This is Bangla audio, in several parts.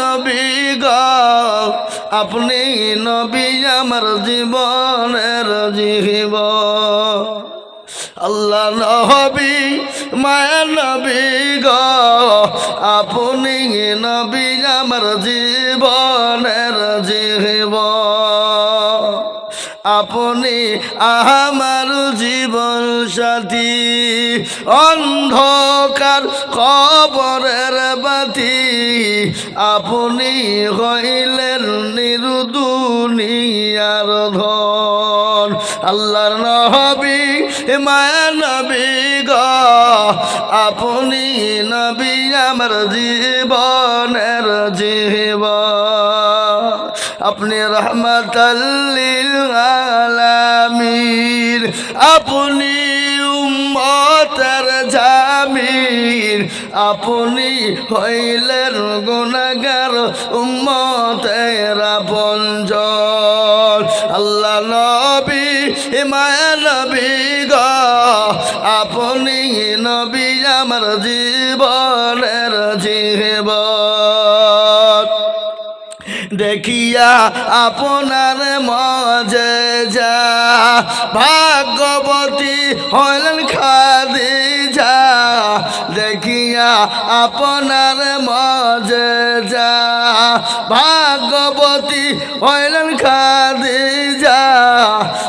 নবী গ, আপনি নবী আমার জীবনের জীব আল্লাহ নবী, মায়া নবী গ, আপনি নবী আমার জীবনের জীব আপনি আমার জীবন সাথী, অন্ধকার খবরের বাতি, আপনি হইলেন নিরুদুনিয়ার ধন। আল্লাহর নবী মায়া নবী গ, আপনি নবী আমার জীবনের জীবন। আপনি রহমতাল্লিল আলামিন, আপনি উম্মতের জামিন। আপনি হইলেন গুণাগার উম্মতের আপনজন। আল্লাহ নবী মায়া নবী গ, আপনি নবী আমার জীবনের জীবন। দেখিয়া আপনার মজে যা, ভাগ্যবতী হলেন খাদি যা দেখিয়া আপনার মজে যা। ভাগ্যবতী হলেন খাদি যা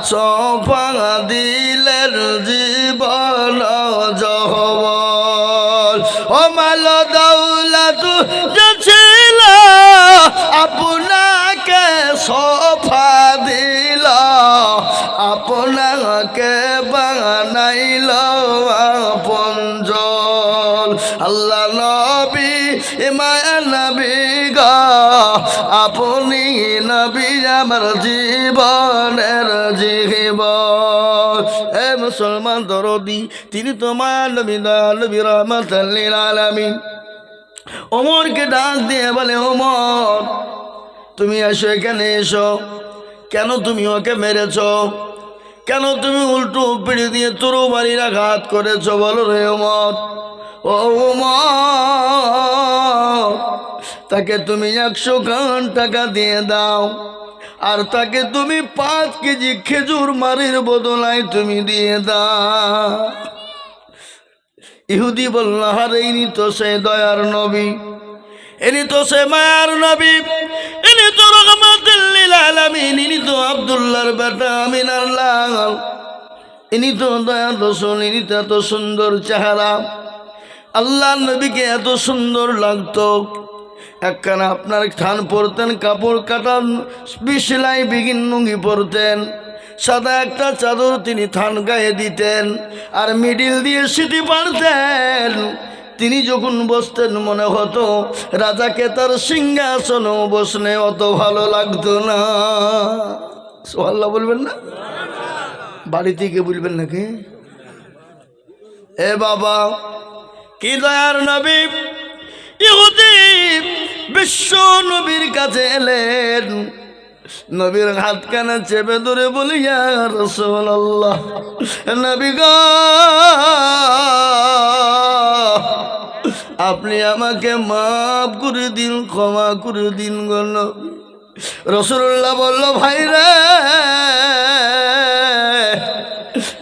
সোফা দিলেন জীবন জহবল। ও মাল দৌলত ছিল, আপনাকে সোফা দিল আপনাকে বানাইল পঞ্জল আল্লাহ নবী মায়া নবী গ, আপনি নবী আমার জীবনের জীবন। এ মুসলমান দরদি, তিনি তোমার নবী নবী রহমতাল্লিল আলামিন। ওমরকে ডাক দিয়ে বলে, ওমর, তুমি এসো, এখানে এসো। কেন তুমি ওকে মেরেছ? কেন তুমি উল্টো পিড়ি দিয়ে তরু বাড়ির আঘাত করেছ বলো রে ওমর? ও তাকে তুমি একশো খান টাকা দিয়ে দাও, আর তাকে তুমি পাঁচ কেজি খেজুর মারির বদলায় তুমি দিয়ে দাও। ইহুদি বলল হার ইনি তো সে দয়ার নবী, ইনি তো সে মায়ার নবী তো আব্দুল্লাহর বেটা ইনি তো ইনি তো এত সুন্দর চেহারা। আল্লাহ এত সুন্দর লাগতো। একখানা আপনার থান পরতেন, কাপড় কাটান বিশলাই বিঘিন লুঙ্গি পরতেন। সাদা একটা চাদর তিনি থান গায়ে দিতেন। আর মিডিল দিয়ে সিটি পারতেন। তিনি যখন বসতেন মনে হতো, রাজাকে তার সিংহাসন বসনে অত ভালো লাগতো না। সোহাল্লা বলবেন না? বাড়ি থেকে বলবেন নাকি? এ বাবা, কি দয়ার নবী? ইহুদি বিশ্ব নবীর কাছে এলেন। নবীর হাত কানে চেপে ধরে বলি রসল আল্লাহ নবী গ আপনি আমাকে মাফ করে দিন, ক্ষমা করে দিন গল রসুল্লাহ বলল, ভাই রে,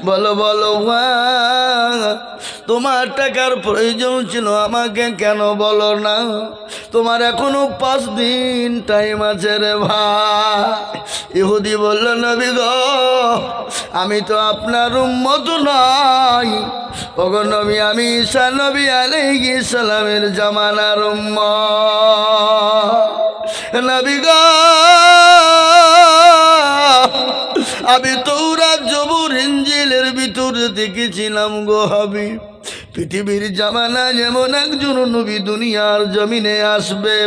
বলো বলো মা তোমার টাকার প্রয়োজন ছিল, আমাকে কেন বলো না? তোমার এখনও পাঁচ দিন টাইম আছে রে ভাই। ইহুদি বলল নবী গো, আমি তো আপনার উম্মত নয় ওগো নবী, আমি ঈসা নবী আলাইহি সালামের জামানার উম্মত। নবী আমি তৌরাত জবুর ইঞ্জিলের ভিতরে দেখেছিলাম গো হাবি পৃথিবীর জামানা যেমন একজন নবী দুনিয়ার জমিনে আসবে,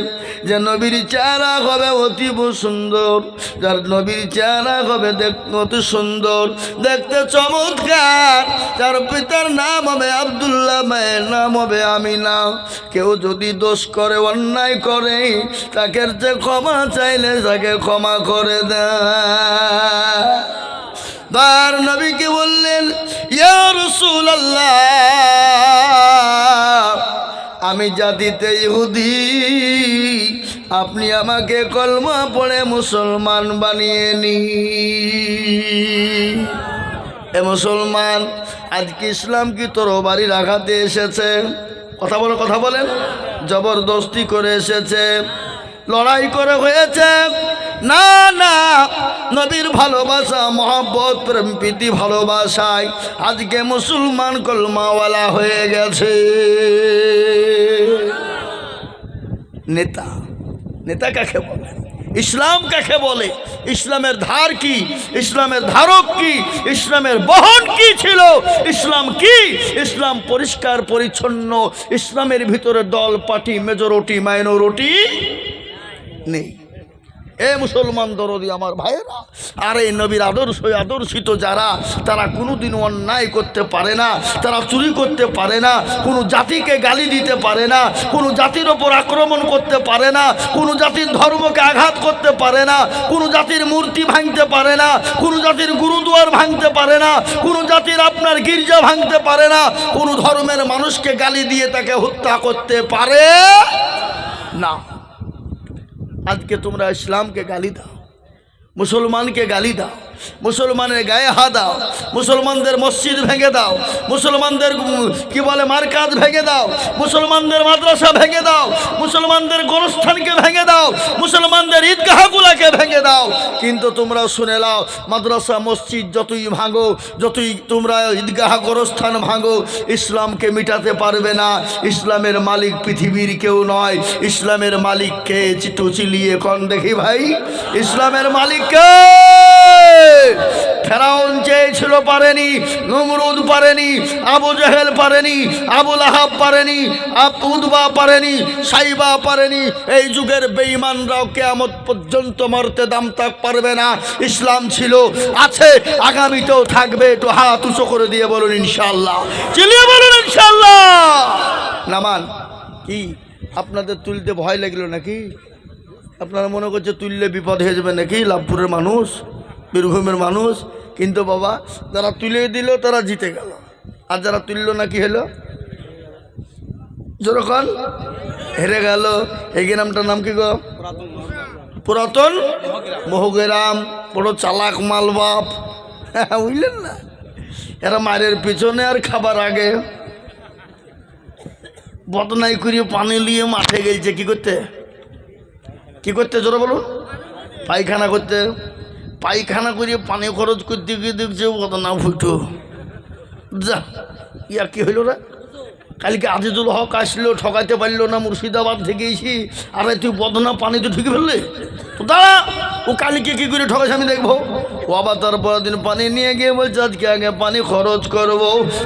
যে নবীর চেহারা হবে অতীব সুন্দর। যার নবীর চেহারা হবে দেখতে অতি সুন্দর, দেখতে চমৎকার। তার পিতার নাম হবে আবদুল্লাহ, মায়ের নাম হবে আমিনা। কেউ যদি দোষ করে, অন্যায় করে, তাকে যে ক্ষমা চাইলে তাকে ক্ষমা করে দেয়। তার নবীকে বললেন, ইয়া রাসূলুল্লাহ, আমি জাতিতে ইহুদি, আপনি আমাকে কলমা পড়ে মুসলমান বানিয়ে নি এ মুসলমান, আজকে ইসলাম কি তোর বাড়ি রাখাতে এসেছে? কথা বলো, কথা বলেন। জবরদস্তি করে এসেছে। লড়াই করে হয়েছে। না না, নবীর ভালোবাসা, মহব্বত, প্রেম, প্রীতি, ভালোবাসায় আজকে মুসলমান কলমাওয়ালা হয়ে গেছে। নেতা নেতা কাকে বলে? ইসলাম কাকে বলে? ইসলামের ধার কি? ইসলামের ধারক কি? ইসলামের বহন কি ছিল? ইসলাম কি? ইসলাম পরিষ্কার, পরিচ্ছন্ন, ইসলামের ভিতরে দল, পার্টি, মেজরিটি, মাইনরিটি নেই। এ মুসলমান দরদি আমার ভাইয়েরা, আর এই নবীর আদর্শ আদর্শিত যারা, তারা কোনোদিন অন্যায় করতে পারে না, তারা চুরি করতে পারে না, কোনো জাতিকে গালি দিতে পারে না, কোনো জাতির ওপর আক্রমণ করতে পারে না, কোনো জাতির ধর্মকে আঘাত করতে পারে না, কোনো জাতির মূর্তি ভাঙতে পারে না, কোনো জাতির গুরুদুয়ার ভাঙতে পারে না, কোনো জাতির আপনার গির্জা ভাঙতে পারে না, কোনো ধর্মের মানুষকে গালি দিয়ে তাকে হত্যা করতে পারে না। আজকে তোমরা ইসলামকে গালি দাও মুসলমানকে গালি দাও মুসলমানের গায়ে হা দাও, মুসলমানদের মসজিদ ভেঙে দাও, মুসলমানদের কি বলে, মার্কাজ ভেঙে দাও, মুসলমানদের মাদ্রাসা ভেঙে দাও, মুসলমানদের গোরস্থানকে ভেঙে দাও, মুসলমানদের ঈদগাহগুলাকে ভেঙে দাও। কিন্তু তোমরা শুনে নাও, মাদ্রাসা, মসজিদ যতই ভাঙো, যতই তোমরা ঈদগাহ গোরস্থান ভাঙো, ইসলামকে মিটাতে পারবে না। ইসলামের মালিক পৃথিবীর কেউ নয়। ইসলামের মালিককে চিটু চিলিয়ে কন দেখি ভাই। ইসলামের মালিককে ফেরাউন চেয়েছিল পারেনি, নমরুদ পারেনি, আবু জাহেল পারেনি আবুল আহাব পারেনি উদবা পারেনি, সাইবা পারেনি। এই যুগের বেঈমানরাও কেয়ামত পর্যন্ত মরতে দাম তাক পারবে না। ইসলাম ছিল, আছে, আগামীতেও থাকবে। একটু হাত উঁচু করে দিয়ে বলুন ইনশাল্লাহ চিলিয়ে বলুন ইনশাল্লাহ নামান, কি, আপনাদের তুলতে ভয় লাগল নাকি? আপনারা মনে করছে তুললে বিপদ হয়ে যাবে নাকি? লাভপুরের মানুষ? বীরভূমের মানুষ, কিন্তু বাবা, যারা তুলে দিল, তারা জিতে গেল। আর যারা তুলল না, কি হলো? যেরকম হেরে গেল। এই গ্রামটার নাম কি গো? পুরাতন? মহগ্রাম। বড় চালাক মাল বাপ হ্যাঁ বুঝলেন না? এরা মায়ের পিছনে আর খাবার আগে। বদনাই করিয়ে পানি নিয়ে মাঠে গেছে। কি করতে? কি করতে? জোরে বলুন। পায়খানা করতে। পায়খানা করিয়ে পানি খরচ করতে গিয়ে দেখছে কত না ফুটো যা, ইয়া কি হইল রে? কালকে আজিজুল হক আসলো, ঠকাইতে পারল না, মুর্শিদাবাদ থেকে এসি, আরে তুই বদনা পানি তো ঠুকে ফেললে? তো দাঁড়া, ও কালকে কি করে ঠকাইছে আমি দেখব? আবার তারপর দিন পানি নিয়ে গিয়ে বলছে, আজকে আগে পানি খরচ করব,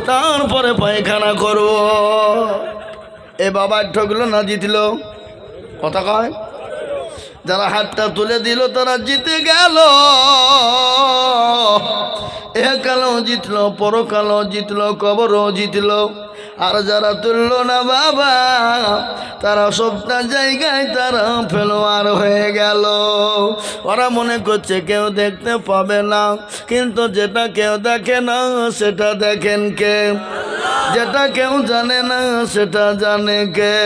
তারপরে পায়খানা করব। এ বাবা ঠকলো না, জিতলো। কথা কয়? যারা হাতটা তুলে দিল তারা জিতে গেল। একালও জিতলো পরকালও জিতলো কবরও জিতলো। আর যারা তুললো না বাবা, তারা সবটা জায়গায় তারা ফেলোয়ার হয়ে গেল। ওরা মনে করছে কেউ দেখতে পাবে না, কিন্তু যেটা কেউ দেখে না, সেটা দেখেন কে? যেটা কেউ জানে না, সেটা জানে কে?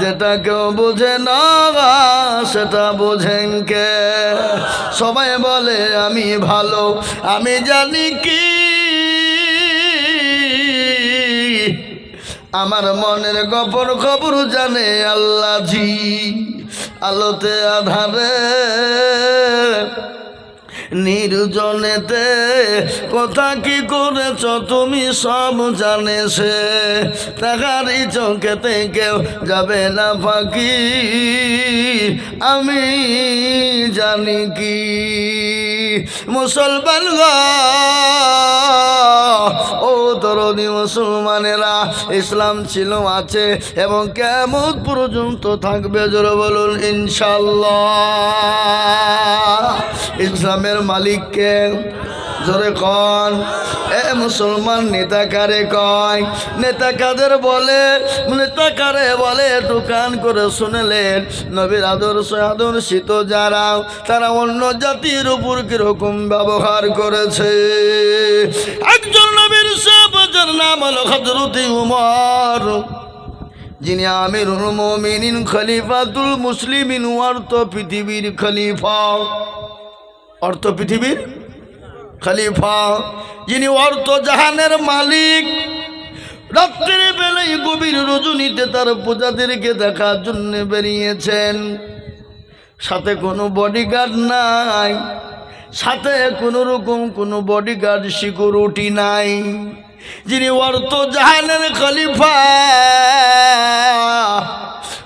যেটা কেউ বোঝে না, সেটা বোঝেন কে? সবাই বলে, আমি ভালো, আমি জানি কি আমার মনের গপর খবর জানে আল্লাহ জি আলোতে আধারে নির্জনেতে কথা কি করেছ তুমি সব জানে সে। তাহারই চোখেতে কেউ যাবে না ফাঁকি। আমি জানি কি। মুসলমান গ। ও তরুণী মুসলমানেরা, ইসলাম ছিল আছে এবং কেমন পর্যন্ত থাকবে জোরে বলুন ইনশাল্লাহ ইসলামের মালিককে জোরে কন। এ মুসলমান নেতা কারে কয়? নেতা কাদের বলে? নেতা কারে বলে? দোকান করে শুনলেন। নবীর আদর্শ, আদর্শিত যারা, তারা অন্য জাতির উপর কীরকম ব্যবহার করেছে। একজন নবীর সাহাবাজার নাম হলো হজরতি উমর। যিনি আমিরুল মমিনিন, খলিফাতুল মুসলিমিন, অর্থ পৃথিবীর খলিফা। অর্থ পৃথিবীর খলিফা, যিনি অর্থ জাহানের মালিক। রাত্রের বেলায় গভীর রজনীতে তার প্রজাদেরকে দেখার জন্য বেরিয়েছেন। সাথে কোনো বডিগার্ড নাই। সাথে কোনো রকম কোনো বডিগার্ড সিকিউরিটি নাই। যিনি অর্থ জাহানের খলিফা,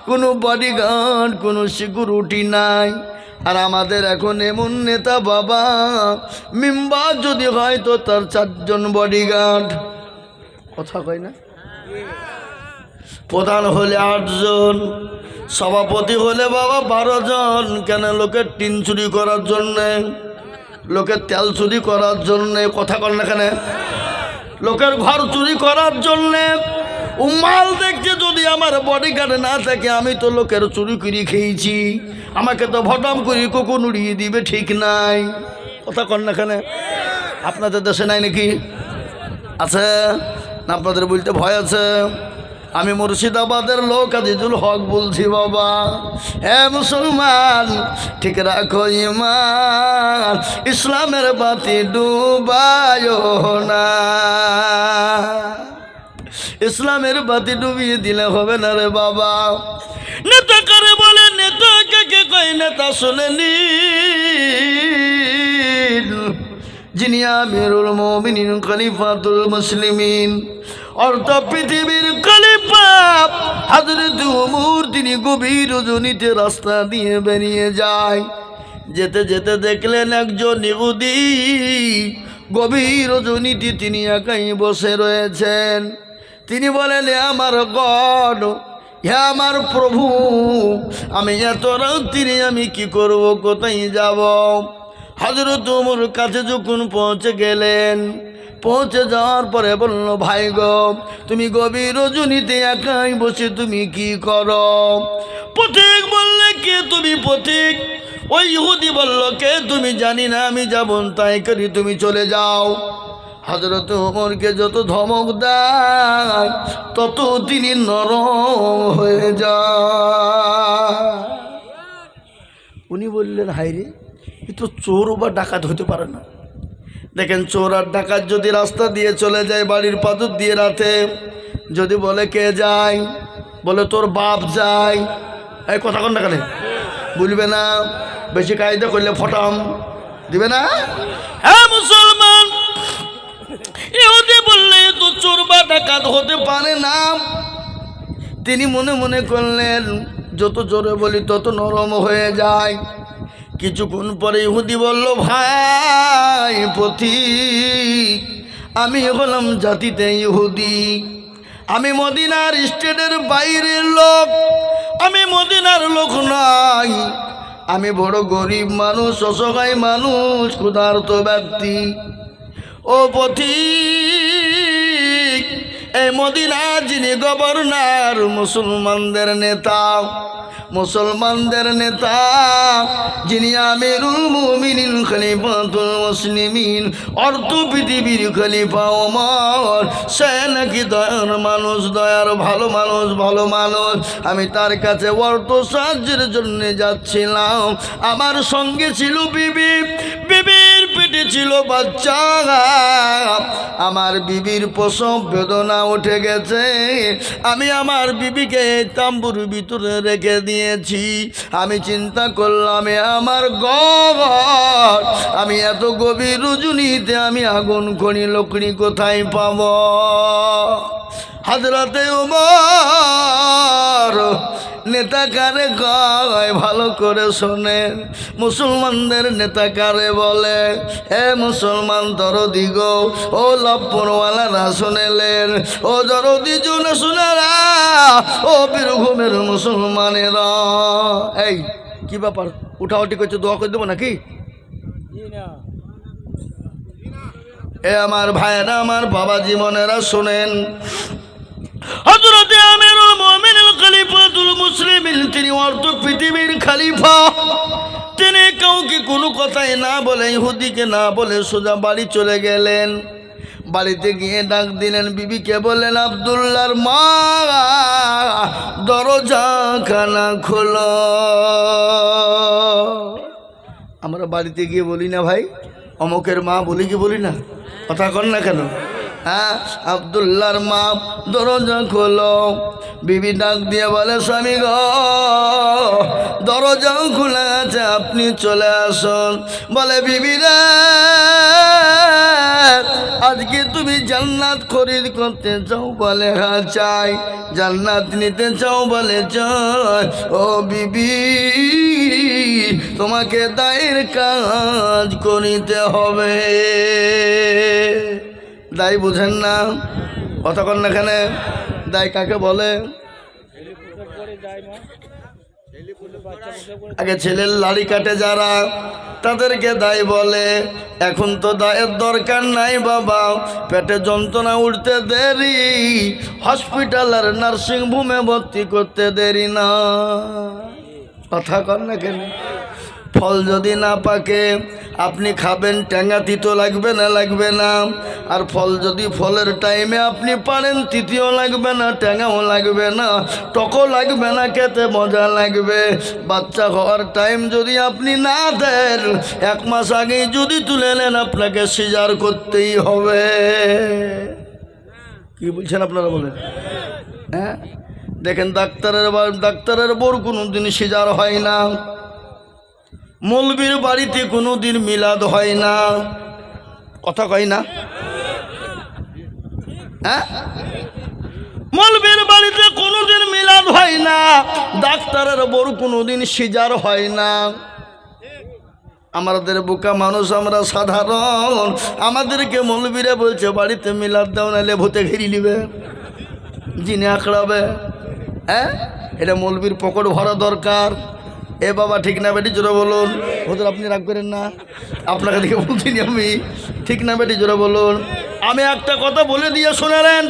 কোনো বডিগার্ড কোনো সিকিউরিটি নাই। আর আমাদের এখন এমন নেতা বাবা, মেম্বার যদি হয় তো তার চারজন বডিগার্ড কথা কয় না? প্রধান হলে আটজন, সভাপতি হলে বাবা বারো জন কেন লোকের টিন চুরি করার জন্যে, লোকের তেল চুরি করার জন্যে, কথা কর না কেন? লোকের ঘর চুরি করার জন্যে উমাল দেখছে যদি আমার বডি বডিগার্ড না থাকে, আমি তো লোকের চুরি করে খেয়েছি। আমাকে তো ভটাম করি কুকুর উড়িয়ে দিবে, ঠিক নাই। কথা কর না কেন আপনাদের দেশে নাই নাকি? আছে? না আপনাদের বলতে ভয় আছে? আমি মুর্শিদাবাদের লোক আজিজুল হক বলছি বাবা। হে মুসলমান, ঠিক রাখো ইমান, ইসলামের বাতি ডুবায় না। ইসলামের বাতি ডুবিয়ে দিলে হবে না রে বাবা। নেতা করে বলে, নেতা কে কই নেতা শুনেনি যিনি আমিরুল মমিনিন, খলিফাতুল মুসলিমিন। অর্থ পৃথিবীর খলিফা, হাজরত উমর, তিনি গভীর রজনীতে রাস্তা দিয়ে বেরিয়ে যায়। যেতে যেতে দেখলেন একজন ইহুদি, গভীর রজনীতে তিনি একাই বসে রয়েছেন। তিনি বলেন আমার গড হে আমার প্রভু, আমি এত রাত্রি আমি কি করব, কোথায় যাব? হজরত উমর কাছে যখন পৌঁছে গেলেন, পৌঁছে যাওয়ার পরে বলল, ভাই গো, তুমি গভীর রজনীতে একাই বসে তুমি কি করো? পথিক বললে, কে তুমি পথিক? ওই ইহুদি বলল, কে তুমি? জানি না, আমি যাব, তাই করি তুমি চলে যাও। হজরত ওমরকে যত ধমক দেয়, তত তিনি নরম হয়ে যায়। উনি বললেন হাইরে এ তো চোর বা ডাকাত হতে পারে না। দেখেন, চোর আর ডাকাত যদি রাস্তা দিয়ে চলে যায়, বাড়ির পাথর দিয়ে রাতে, যদি বলে কে যায়, বলে তোর বাপ যায়, এই কথা কন কেন? বলবে না, বেশি কায়দা করলে ফটাম, দিবে না? হ্যাঁ মুসলমান! বা হতে পারে না। তিনি মনে মনে করলেন, যত জোরে বলি তত নরম হয়ে যায়। কিছুক্ষণ পরে ইহুদি বলল, ভাই পথিক আমি হলাম জাতিতে ইহুদি। আমি মদিনার স্টেটের বাইরের লোক। আমি মদিনার লোক নাই। আমি বড় গরিব মানুষ, অসহায় মানুষ, ক্ষুধার্ত ব্যক্তি। ও পথিক এই মদিনা যিনি গভর্নর, মুসলমানদের নেতা মুসলমানদের নেতা, যিনি আমিরুল মুমিনিন, খলিফাতুল মুসলিমিন, অর্থ পৃথিবীর খলিফা ওমর। সে নাকি দয়ার মানুষ, দয়ার ভালো মানুষ ভালো মানুষ। আমি তার কাছে অর্থ সাহায্যের জন্য যাচ্ছিলাম। আমার সঙ্গে ছিল বিবি। বিবির পেটে ছিল বাচ্চা আমার বিবির প্রসব বেদনা উঠে গেছে। আমি আমার বিবিকে তাম্বুর ভিতরে রেখে দিয়েছি। আমি চিন্তা করলাম আমার গর আমি এত গভীর রজনীতে আমি আগুন, খনি, লকড়ি কোথায় পাব? হাজরাতে উমর নেতা কারে কয়? ভালো করে শোনেন মুসলমানদের নেতা কারে বলে? হে মুসলমান, দরদি গো, ও লপ্পরওয়ালারা শুনেলেন ও দরদি জুনে শুনেরা ও বীরভূমের মুসলমানেরা। এই, কি ব্যাপার? উঠাউটি করছে, দোয়া করে দেবো নাকি? এ আমার ভাইয়েরা, আমার বাবা জীবনেরা শোনেন। হজরতে খলিফাতুল মুসলিমিন, তিনি অর্ধ পৃথিবীর খলিফা। তিনি কাউকে কোনো কথাই না বলে, ইহুদিকে না বলে সোজা বাড়ি চলে গেলেন। বাড়িতে গিয়ে ডাক দিলেন, বিবিকে বললেন, আবদুল্লার মা, দরজা খানা খোলো। আমরা বাড়িতে গিয়ে বলি না ভাই, অমকের মা বলি কি বলি না? কথা কর না কেন? হ্যাঁ আবদুল্লার মা দরজা খোলো। বিবি ডাক দিয়ে বলে, স্বামী গ দরজাও খোলা আছে, আপনি চলে আসুন। বলে, বিবি আজকে তুমি জান্নাত খরিদ করতে চাও বলে হ্যাঁ চাই। জান্নাত নিতে চাও বলে, চাই। ও বিবি, তোমাকে দায়ের কাজ করিতে হবে। দায় বুঝেন না। কতক্ষণ এখানে দায় কাকে বলে? আগে ছেলের লাড়ি কাটে যারা, তাদেরকে দায় বলে। এখন তো দায়ের দরকার নাই বাবা। পেটে যন্ত্রণা উঠতে দেরি হসপিটাল আর নার্সিং হোমে ভর্তি করতে দেরি না। কথা কর না কেন? ফল যদি না পাকে, আপনি খাবেন ট্যাঙ্গা তিতো লাগবে না লাগবে না। আর ফল যদি ফলের টাইমে আপনি পারেন তৃতীয় লাগবে না ট্যাঙ্গাও লাগবে না, টকও লাগবে না, খেতে মজা লাগবে। বাচ্চা হওয়ার টাইম যদি আপনি না দেন, এক মাস আগেই যদি তুলে নেন, আপনাকে সিজার করতেই হবে। কি বলছেন আপনারা বলেন? হ্যাঁ? দেখেন ডাক্তারের ডাক্তারের বোর কোনো দিন সিজার হয় না। মৌলবীর বাড়িতে কোনো দিন মিলাদ হয় না। কথা কয় না। হ্যাঁ? মৌলবীর বাড়িতে কোনোদিন মিলাদ হয় না। ডাক্তারের বোর কোনোদিন সিজার হয় না। আমাদের বোকা মানুষ আমরা সাধারণ। আমাদেরকে মৌলবীরা বলছে, বাড়িতে মিলাদ দাও, নাহলে ভূতে ঘিরি নিবে। জিনে আঁকড়াবে। হ্যাঁ? এটা মৌলবীর পকট ভরা দরকার। এ বাবা, ঠিক না বেটি, জোরে বলুন। হুজুর, আপনি রাগ করেন না। আপনাকে দেখে বলছিনি আমি। ঠিক না বেটি, জোরে বলুন। আমি একটা কথা বলে দিয়ে শোনালেন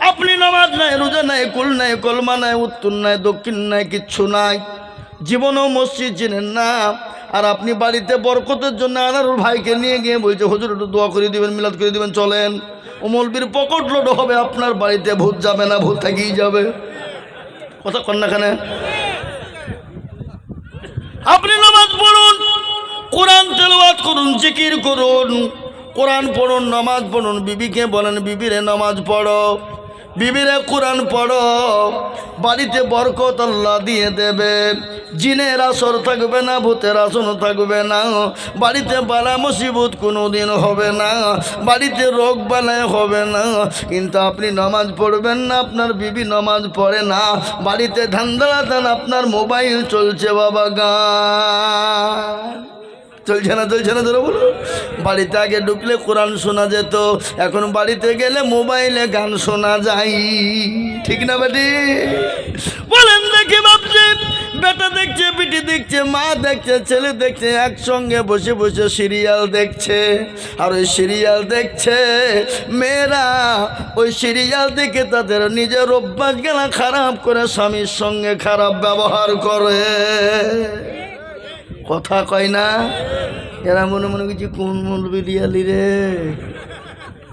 আপনি নামাজ নাই, রোজা নাই, কুল নাই, কলমা নাই, উত্তর নাই, দক্ষিণ নাই, কিচ্ছু নাই। জীবনও মসজিদ চিনেন না। আর আপনি বাড়িতে বরকতের জন্য আনারুল ভাইকে নিয়ে গিয়ে বলছে, হুজুর, একটু দোয়া করে দিবেন, মিলাদ করে দিবেন, চলেন। ও মলবির পকট লোড হবে আপনার বাড়িতে, ভূত যাবে না, ভূত থেকেই যাবে। কথা কন্যাখানে আপনি নামাজ পড়ুন, কোরআন তেলাওয়াত করুন, জিকির করুন, কোরআন পড়ুন, নামাজ পড়ুন, বিবিকে বলেন, বিবিরে নামাজ পড়ো। বিবিরে কোরআন পড়ো, বাড়িতে বরকত আল্লাহ দিয়ে দেবে। জিনের আসর থাকবে না, ভূতের আসন থাকবে না। বাড়িতে বালা মুসিবত কোনো দিন হবে না, বাড়িতে রোগ বালায় হবে না। কিন্তু আপনি নামাজ পড়বেন না, আপনার বিবি নামাজ পড়ে না। বাড়িতে দেন আপনার মোবাইল চলছে বাবা গান চলছে না চলছে না ধরো বলো। বাড়িতে আগে ঢুকলে কোরআন শোনা যেত, এখন বাড়িতে গেলে মোবাইলে গান শোনা যায়। ঠিক না বেটি? বলেন দেখি ভাবছে বেটা দেখছে পিটি দেখছে, মা দেখছে, ছেলে দেখছে, একসঙ্গে বসে বসে সিরিয়াল দেখছে। আর ওই সিরিয়াল দেখছে, মেয়েরা ওই সিরিয়াল দেখে তাদের নিজের অভ্যাস গেলা খারাপ করে স্বামীর সঙ্গে খারাপ ব্যবহার করে। কথা কয় না? এরা মনে মনে কিছু কোন মলবি দিয়ালি রে?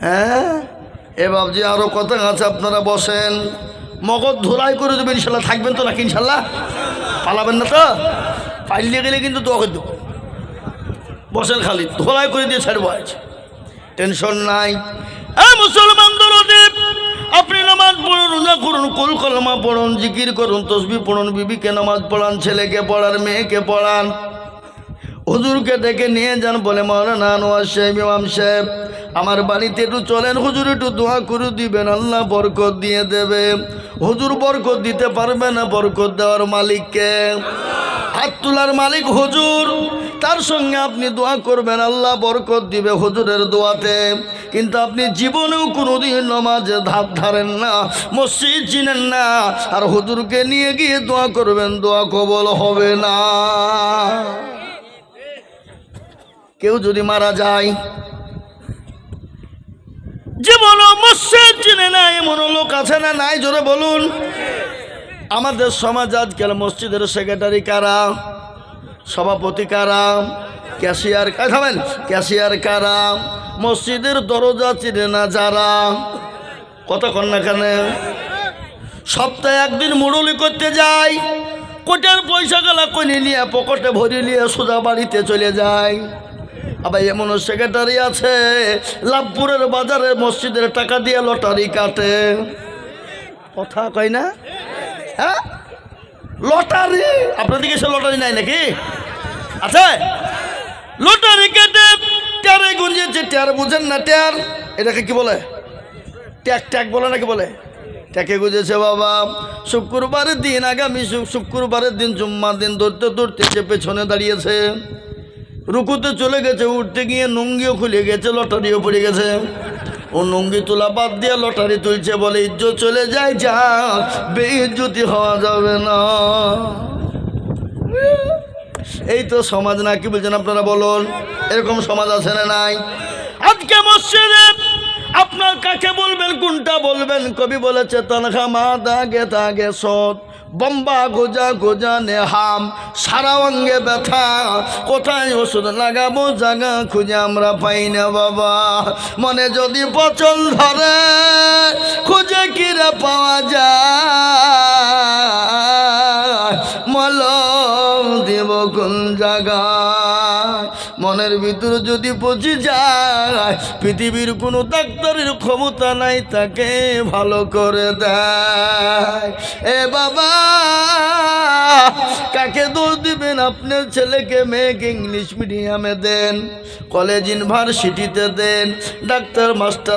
হ্যাঁ? এ বাবজি আরও কথা আছে আপনারা বসেন? মগজ ধোলাই করে দেবেন, ইনশাল্লাহ থাকবেন তো নাকি, ইনশাল্লাহ? পালাবেন না তো? পাইলে গেলে কিন্তু দোয়া দেবো। বসেন খালি, ধোলাই করে দিয়ে ছাড়বো আজ। টেনশন নাই। মুসলমান দরদেব আপনি নামাজ পড়ুন রোজা করুন, কুল কলমা পড়ুন, জিকির করুন, তসবি পড়ুন, বিবিকে নামাজ পড়ান, ছেলেকে পড়ান, মেয়েকে পড়ান। হুজুরকে ডেকে নিয়ে যান বলে, মৌলানা আনোয়ার সাহেব, ইমাম সাহেব, আমার বাড়িতে একটু চলেন। হুজুর একটু দোয়া করে দিবেন, আল্লাহ বরকত দিয়ে দেবে। হুজুর বরকত দিতে পারবে না বরকত দেওয়ার মালিককে। হাত তোলার মালিক হুজুর, তার সঙ্গে আপনি দোয়া করবেন, আল্লাহ বরকত দিবে হুজুরের দোয়াতে। কিন্তু আপনি জীবনেও কোনোদিন নমাজে ধাপ ধারেন না, মসজিদ চিনেন না, আর হুজুরকে নিয়ে গিয়ে দোয়া করবেন, দোয়া কবল হবে না। কেউ যদি মারা যায়। চিনে না নাই? জোরে বলুন। আমাদের সমাজ আজকাল মসজিদের সেক্রেটারি কারা? সভাপতি কারা? ক্যাশিয়ার খাবেন ক্যাশিয়ার কারা? মসজিদের দরজা চিনে না যারা? কতক্ষণ না কেন? সপ্তাহে একদিন মুরলি করতে যাই কোটার পয়সা গেলা কইনি নিয়ে পকেটে ভরি নিয়ে সোজা বাড়িতে চলে যায়। আবার এমনও সেক্রেটারি আছে, লাভপুরের বাজারে মসজিদের টাকা দিয়ে লটারি কাটে। কথা কয় না? হ্যাঁ? লটারি? আপনার দিকে সে লটারি নাই নাকি? আছে? লটারি কেটে ট্যারে গুঞ্জেছে ট্যার বুঝেন না ট্যার, এটাকে কি বলে? ট্যাক ট্যাক বলে নাকি বলে? ট্যাকে গুজেছে বাবা। শুক্রবারের দিন আগামী শুক্রবারের দিন, জুম্মার দিন ধরতে ধরতে যে পেছনে দাঁড়িয়েছে। রুকুতে চলে গেছে, উঠতে গিয়ে নুঙ্গিও খুলে গেছে, লটারিও পড়ে গেছে। ও নুঙ্গি তোলা বাদ দিয়ে লটারি তুলছে বলে, ইজ্জত চলে যায় যা, বেইজ্জতি হওয়া যাবে না। এই তো সমাজ না, কি বলছেন আপনারা বলুন? এরকম সমাজ আছে না নাই? আজকে মসজিদে আপনার কাকে বলবেন, কোনটা বলবেন? কবি বলেছে, তনখা মা দাগে দাগে সৎ বম্বা গোজা গোজা নেহাম সারা অঙ্গে ব্যথা, কোথায় ওষুধ লাগাবো জাগা খুঁজে আমরা পাই না বাবা। মনে যদি পচল ধরে, খুঁজে কিরে পাওয়া যায়? মলম দেব কোন জায়গায়? মনের ভিতর যদি পচে যায়, পৃথিবীর কোনো ডাক্তারের ক্ষমতা নাই, তাকে ভালো করে দেয়। এ বাবা, কাকে দোষ দিবেন? আপনার ছেলেকে মেয়েকে ইংলিশ মিডিয়ামে দেন কলেজ ইউনিভার্সিটিতে দেন, ডাক্তার মাস্টার